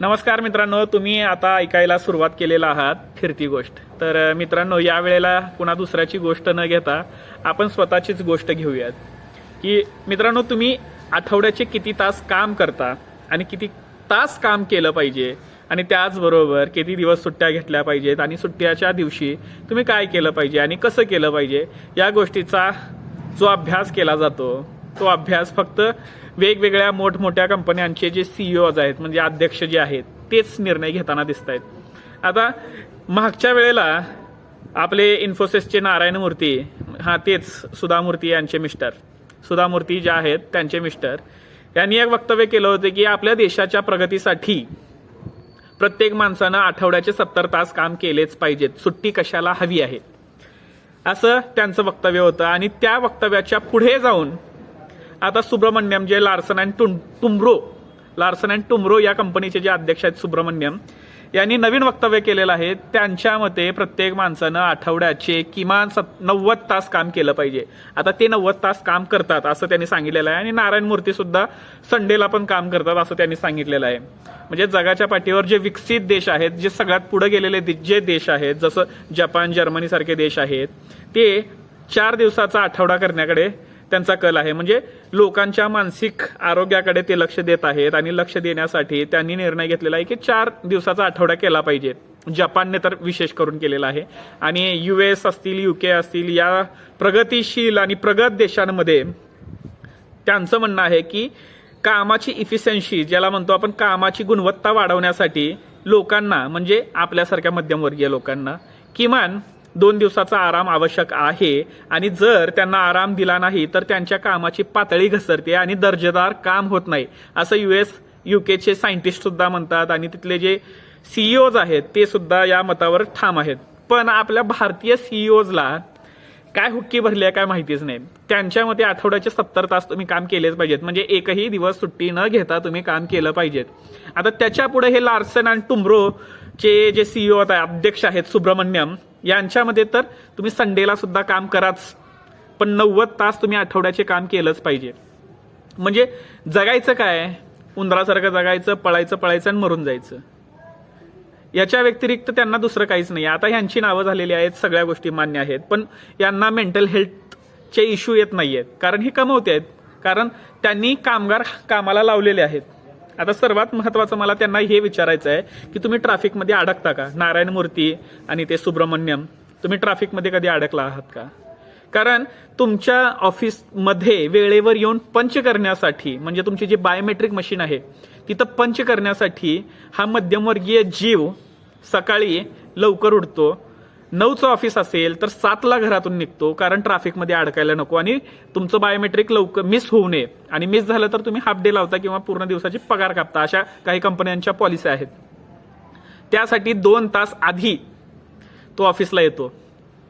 नमस्कार मित्रांनो तुम्ही आता ऐकायला सुरुवात केलेला आहात फिरती गोष्ट. तर मित्रांनो या वेळेला कुणा दुसऱ्याची गोष्ट न घेता आपण स्वतःचीच गोष्ट घेऊयात. की मित्रांनो तुम्ही आठवड्याचे किती तास काम करता आणि किती तास काम केलं पाहिजे आणि त्याचबरोबर किती दिवस सुट्ट्या घेतल्या पाहिजेत आणि सुट्ट्याच्या दिवशी तुम्ही काय केलं पाहिजे आणि कसं केलं पाहिजे या गोष्टीचा जो अभ्यास केला जातो तो अभ्यास फक्त वेगवेगळ्या मोठमोठ्या कंपन्यांचे जे सीईओज आहेत म्हणजे अध्यक्ष जे आहेत तेच निर्णय घेताना दिसत आहेत आता मागच्या वेळेला आपले इन्फोसिसचे नारायण मूर्ती हा तेच सुधा मूर्ती यांचे मिस्टर. सुधा मूर्ती ज्या आहेत त्यांचे मिस्टर. यांनी एक वक्तव्य केलं होतं की आपल्या देशाच्या प्रगतीसाठी प्रत्येक माणसानं आठवड्याचे सत्तर तास काम केलेच पाहिजेत. सुट्टी कशाला हवी आहे? असं त्यांचं वक्तव्य होतं आणि त्या वक्तव्याच्या पुढे जाऊन आता सुब्रमण्यम जे लार्सन अँड टुम टुमरो लार्सन अँड टुमरो या कंपनीचे जे अध्यक्ष आहेत सुब्रमण्यम यांनी नवीन वक्तव्य केलेलं आहे. त्यांच्या मते प्रत्येक माणसानं आठवड्याचे किमान सत् नव्वद तास काम केलं पाहिजे. आता ते नव्वद तास काम करतात असं त्यांनी सांगितलेलं आहे. आणि नारायण मूर्ती सुद्धा संडेला पण काम करतात असं त्यांनी सांगितलेलं आहे. म्हणजे जगाच्या पाठीवर जे विकसित देश आहेत जे सगळ्यात पुढे गेलेले जे देश आहेत जसं जपान जर्मनीसारखे देश आहेत ते चार दिवसाचा आठवडा करण्याकडे त्यांचा कल आहे. म्हणजे लोकांच्या मानसिक आरोग्याकडे ते लक्ष देत आहेत आणि लक्ष देण्यासाठी त्यांनी निर्णय घेतलेला आहे की चार दिवसाचा आठवडा केला पाहिजे. जपानने तर विशेष करून केलेला आहे. आणि यू एस असतील युके असतील या प्रगतीशील आणि प्रगत देशांमध्ये त्यांचं म्हणणं आहे की कामाची इफिशियन्सी ज्याला म्हणतो आपण कामाची गुणवत्ता वाढवण्यासाठी लोकांना म्हणजे आपल्यासारख्या मध्यमवर्गीय लोकांना किमान दोन दिवसाचा आराम आवश्यक आहे. आणि जर त्यांना आराम दिला नाही तर त्यांच्या कामाची पातळी घसरते आणि दर्जेदार काम होत नाही. असं युएस युकेचे सायंटिस्ट सुद्धा म्हणतात आणि तिथले जे सीईओज आहेत ते सुद्धा या मतावर ठाम आहेत. पण आपल्या भारतीय सीईओजला काय हुक्की भरली आहे काय माहितीच नाही. त्यांच्या मते आठवड्याचे सत्तर तास तुम्ही काम केलेच पाहिजेत. म्हणजे एकही दिवस सुट्टी न घेता तुम्ही काम केलं पाहिजेत. आता त्याच्या पुढे हे लार्सन आणि टुमरो चे जे सीईओ अध्यक्ष आहेत सुब्रमण्यम यांच्यामध्ये तर तुम्ही संडेला सुद्धा काम कराच. पण नव्वद तास तुम्ही आठवड्याचे काम केलंच पाहिजे. म्हणजे जगायचं काय? उंदरासारखं जगायचं पळायचं पळायचं आणि मरून जायचं. याच्या व्यतिरिक्त त्यांना दुसरं काहीच नाही. आता ह्यांची नावं झालेली आहेत सगळ्या गोष्टी मान्य आहेत पण यांना मेंटल हेल्थचे इश्यू येत नाही आहेत कारण हे कमवते आहेत. कारण त्यांनी कामगार कामाला लावलेले आहेत. आता सर्वात महत्वाचं मला त्यांना हे विचारायचं आहे की तुम्ही ट्रॅफिकमध्ये अडकता का? नारायण मूर्ती आणि ते सुब्रमण्यम तुम्ही ट्रॅफिकमध्ये कधी अडकला आहात का? कारण तुमच्या ऑफिसमध्ये वेळेवर येऊन पंच करण्यासाठी म्हणजे तुमची जी बायोमेट्रिक मशीन आहे तिथं पंच करण्यासाठी हा मध्यमवर्गीय जीव सकाळी लवकर उठतो. नऊचं ऑफिस असेल तर सातला घरातून निघतो. कारण ट्रॅफिकमध्ये अडकायला नको आणि तुमचं बायोमेट्रिक लवकर मिस होऊ नये. आणि मिस झालं तर तुम्ही हाफ डे लावता किंवा पूर्ण दिवसाची पगार कापता. अशा काही कंपन्यांच्या पॉलिसी आहेत. त्यासाठी दोन तास आधी तो ऑफिसला येतो.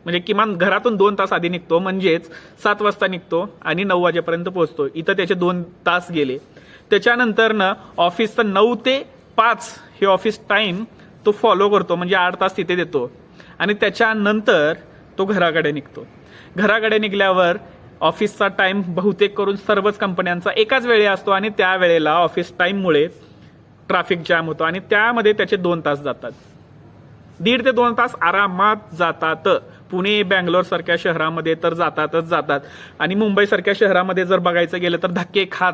म्हणजे किमान घरातून दोन तास आधी निघतो. म्हणजेच सात वाजता निघतो आणि नऊ वाजेपर्यंत पोहोचतो. इथं त्याचे दोन तास गेले. त्याच्यानंतरनं ऑफिसचं नऊ ते पाच हे ऑफिस टाईम तो फॉलो करतो. म्हणजे आठ तास तिथे देतो. आणि त्याच्यानंतर तो घराकडे निघतो. घराकडे निघल्यावर ऑफिसचा टाईम बहुतेक करून सर्वच कंपन्यांचा एकाच वेळी असतो आणि त्या वेळेला ऑफिस टाईममुळे ट्रॅफिक जॅम होतो. आणि त्यामध्ये त्याचे दोन तास जातात. दीड ते दोन तास आरामात जातात. पुणे बँगलोर सारख्या शहरामध्ये तर जातातच जातात. आणि मुंबईसारख्या शहरामध्ये जर बघायचं गेलं तर धक्के खात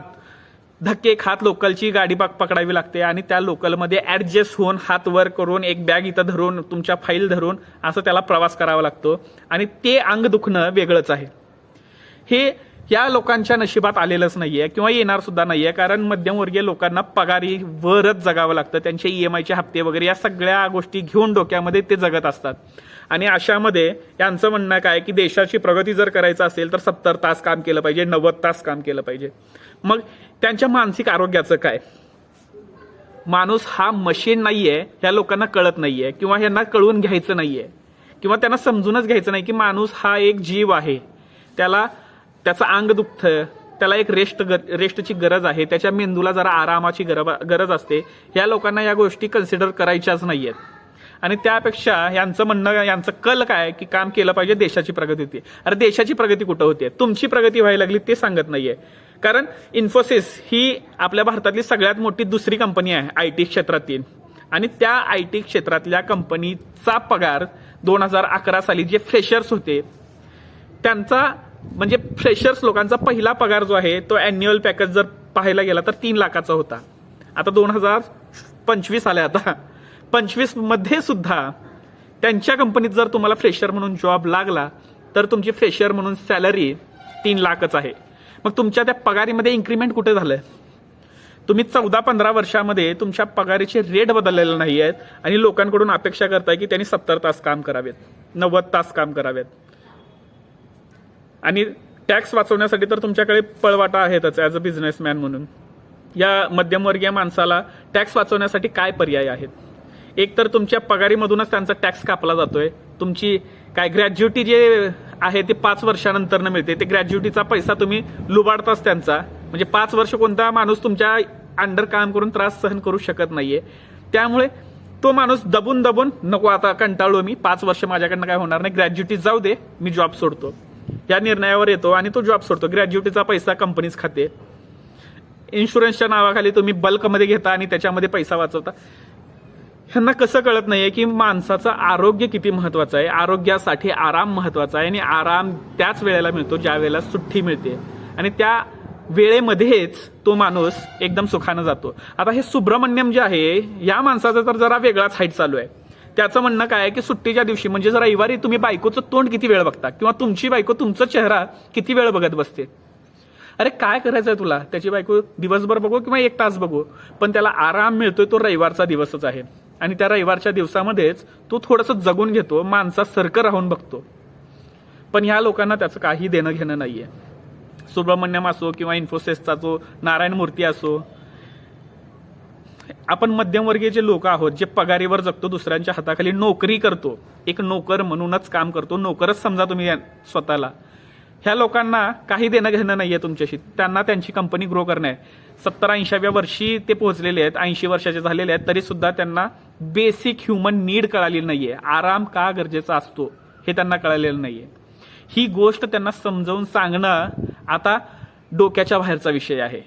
धक्के खात लोकलची गाडी पकडावी लागते आणि त्या लोकलमध्ये ऍडजस्ट होऊन हात वर करून एक बॅग इथं धरून तुमच्या फाईल धरून असं त्याला प्रवास करावा लागतो. आणि ते अंग दुखणं वेगळंच आहे. हे या लोकांच्या नशिबात आलेलंच नाही आहे किंवा येणार सुद्धा आहे कारण मध्यमवर्गीय लोकांना पगारीवरच जगावं लागतं. त्यांचे ई एम आयचे हप्ते वगैरे या सगळ्या गोष्टी घेऊन डोक्यामध्ये ते जगत असतात. आणि अशामध्ये यांचं म्हणणं काय की देशाची प्रगती जर करायचं असेल तर सत्तर तास काम केलं पाहिजे नव्वद तास काम केलं पाहिजे. मग त्यांच्या मानसिक आरोग्याचं काय? माणूस हा मशीन नाहीये ह्या लोकांना कळत नाहीये किंवा ह्यांना कळवून घ्यायचं नाहीये किंवा त्यांना समजूनच घ्यायचं नाही की माणूस हा एक जीव आहे. त्याला त्याचं अंग दुखतं त्याला एक रेस्ट रेस्टची गरज आहे त्याच्या मेंदूला जरा आरामाची गरब गरज असते. या लोकांना या गोष्टी कन्सिडर करायच्याच नाहीयेत. आणि त्यापेक्षा यांचं म्हणणं यांचं कल काय की काम केलं पाहिजे देशाची प्रगती होती. अरे देशाची प्रगती कुठं होते? तुमची प्रगती व्हायला लागली ते सांगत नाहीये. कारण इन्फोसिस ही आपल्या भारतातली सगळ्यात मोठी दुसरी कंपनी आहे आय टी क्षेत्रातील. आणि त्या आय टी क्षेत्रातल्या कंपनीचा पगार दोन हजार अकरा साली जे फ्रेशर्स होते त्यांचा म्हणजे फ्रेशर्स लोकांचा पहिला पगार जो आहे तो अॅन्युअल पॅकेज जर पाहायला गेला तर तीन लाखाचा होता. आता दोन हजार पंचवीस आले आता. पंचवीसमध्ये सुद्धा त्यांच्या कंपनीत जर तुम्हाला फ्रेशर म्हणून जॉब लागला तर तुमची फ्रेशर म्हणून सॅलरी तीन लाखच आहे. मग तुमच्या त्या पगारीमध्ये इन्क्रीमेंट कुठे झालंय? तुम्ही चौदा पंधरा वर्षामध्ये तुमच्या पगारीचे रेट बदललेले नाही आहेत आणि लोकांकडून अपेक्षा करताय की त्यांनी सत्तर तास काम करावेत नव्वद तास काम करावेत. आणि टॅक्स वाचवण्यासाठी तर तुमच्याकडे पळवाटा आहेतच ॲज अ बिझनेसमॅन म्हणून. या मध्यमवर्गीय माणसाला टॅक्स वाचवण्यासाठी काय पर्याय आहेत? एक तर तुमच्या पगारीमधूनच त्यांचा टॅक्स कापला जातोय. तुमची काय ग्रॅज्युटी जे आहे ते पाच वर्षानंतर मिळते. ते ग्रॅज्युटीचा पैसा तुम्ही लुबाडताच त्यांचा. म्हणजे पाच वर्ष कोणता माणूस तुमच्या अंडर काम करून त्रास सहन करू शकत नाहीये. त्यामुळे तो माणूस दबून दबून नको आता कंटाळलो मी पाच वर्ष माझ्याकडनं काय होणार नाही ग्रॅज्युटी जाऊ दे मी जॉब सोडतो. या निर्णयावर येतो आणि तो जॉब सोडतो. ग्रॅज्युटीचा पैसा कंपनीच खाते. इन्शुरन्सच्या नावाखाली तुम्ही बल्कमध्ये घेता आणि त्याच्यामध्ये पैसा वाचवता. ह्यांना कसं कळत नाहीये की माणसाचं आरोग्य किती महत्वाचं आहे? आरोग्यासाठी आराम महत्त्वाचा आहे आणि आराम त्याच वेळेला मिळतो ज्या वेळेला सुट्टी मिळते. आणि त्या वेळेमध्येच तो माणूस एकदम सुखानं जातो. आता हे सुब्रमण्यम जे आहे या माणसाचं तर जरा वेगळाच हाईट चालू आहे. त्याचं म्हणणं काय आहे की सुट्टीच्या दिवशी म्हणजे जर रविवारी तुम्ही बायकोचं तोंड किती वेळ बघता किंवा तुमची बायको तुमचा चेहरा किती वेळ बघत बसते? अरे काय करायचं आहे तुला? त्याची बायको दिवसभर बघू किंवा एक तास बघू. पण त्याला आराम मिळतोय तो रविवारचा दिवसच आहे. आणि त्या रविवारच्या दिवसामध्येच तो थोडंसं जगून घेतो माणसासारखं राहून बघतो. पण ह्या लोकांना त्याचं काही देणं घेणं नाहीये. सुब्रमण्यम असो किंवा इन्फोसिसचा जो नारायण मूर्ती असो आपण मध्यमवर्गीय जे लोक आहोत जे पगारीवर जगतो दुसऱ्यांच्या हाताखाली नोकरी करतो एक नोकर म्हणूनच काम करतो नोकरच समजा तुम्ही या- स्वतःला. ह्या लोकांना काही देणं घेणं नाहीये तुमच्याशी. त्यांना त्यांची कंपनी ग्रो करणं आहे. सत्तर ऐंशाव्या वर्षी ते पोहोचलेले आहेत ऐंशी वर्षाचे झालेले आहेत तरी सुद्धा त्यांना बेसिक ह्युमन नीड कळालेली नाहीये. आराम का गरजेचा असतो हे त्यांना कळालेलं नाहीये. ही गोष्ट त्यांना समजावून सांगणं आता डोक्याच्या बाहेरचा विषय आहे.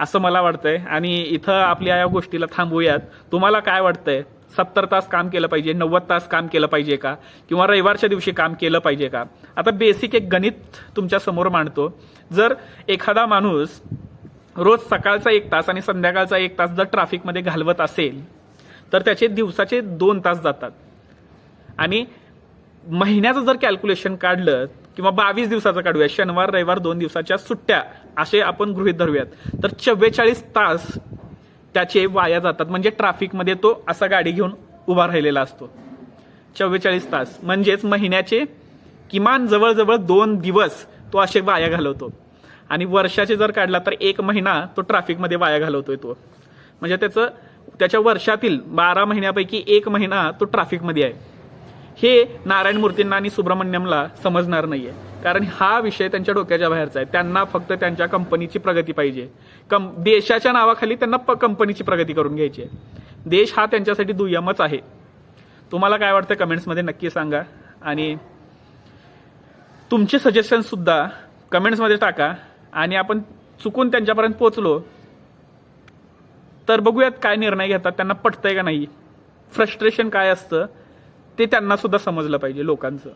असं मला वाटतंय. आणि इथं आपल्या या गोष्टीला थांबूयात. तुम्हाला काय वाटतंय? सत्तर तास काम केलं पाहिजे नव्वद तास काम केलं पाहिजे का? किंवा रविवारच्या दिवशी काम केलं पाहिजे का? आता बेसिक एक गणित तुमच्यासमोर मांडतो. जर एखादा माणूस रोज सकाळचा एक तास आणि संध्याकाळचा एक तास जर ट्रॅफिकमध्ये घालवत असेल तर त्याचे दिवसाचे दोन तास जातात. आणि महिन्याचं जर कॅल्क्युलेशन काढलं किंवा बावीस दिवसाचं काढूया शनिवार रविवार दोन दिवसाच्या सुट्ट्या असे आपण गृहित धरूयात तर चव्वेचाळीस तास त्याचे वाया जातात. म्हणजे ट्रॅफिकमध्ये तो असा गाडी घेऊन उभा राहिलेला असतो. चव्वेचाळीस तास. म्हणजेच महिन्याचे किमान जवळजवळ दोन दिवस तो असे वाया घालवतो. आणि वर्षाचे जर काढला तर एक महिना तो ट्रॅफिकमध्ये वाया घालवतोय तो. म्हणजे त्याचं त्याच्या वर्षातील बारा महिन्यापैकी एक महिना तो ट्रॅफिकमध्ये आहे. हे नारायण मूर्तींना आणि सुब्रमण्यमला समजणार नाहीये. कारण हा विषय त्यांच्या डोक्याच्या बाहेरचा आहे. त्यांना फक्त त्यांच्या कंपनीची प्रगती पाहिजे. कं देशाच्या नावाखाली त्यांना प कंपनीची प्रगती करून घ्यायची आहे. देश हा त्यांच्यासाठी दुय्यमच आहे. तुम्हाला काय वाटतं कमेंट्समध्ये नक्की सांगा. आणि तुमचे सजेशन सुद्धा कमेंट्समध्ये टाका. आणि आपण चुकून त्यांच्यापर्यंत पोचलो तर बघूयात काय निर्णय घेतात त्यांना पटतंय का नाही? फ्रस्ट्रेशन काय असतं? ते त्यांना सुद्धा समजलं पाहिजे लोकांचं.